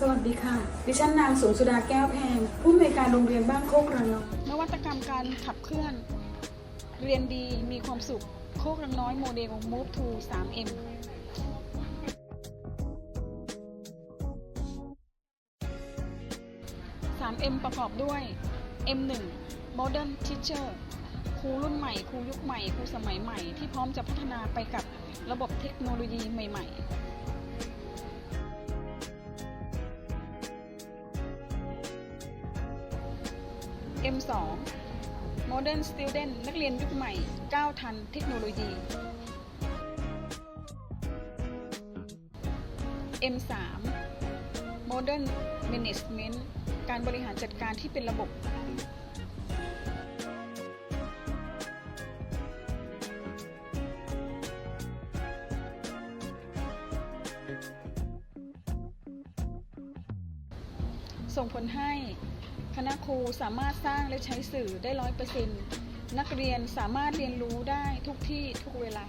สวัสดีค่ะ ดิฉันนางสงสุดาแก้วแพง ผู้อำนวยการโรงเรียนบ้านโคกระนองนวัตกรรมการขับเคลื่อน เรียนดีมีความสุข โคกรังน้อยโมเดล Move to 3M 3M ประกอบด้วย M1 Modern Teacher ครูรุ่นใหม่ ครูยุคใหม่ ครูสมัยใหม่ที่พร้อมจะพัฒนาไปกับระบบเทคโนโลยีใหม่ ๆ M2 Modern Student นักเรียนยุคใหม่ก้าวทันเทคโนโลยี M3 Modern Management การบริหารจัดการที่เป็นระบบ ส่งผลให้คณะครูสามารถสร้างและใช้สื่อได้ร้อยเปอร์เซ็นต์นักเรียนสามารถเรียนรู้ได้ทุกที่ทุกเวลา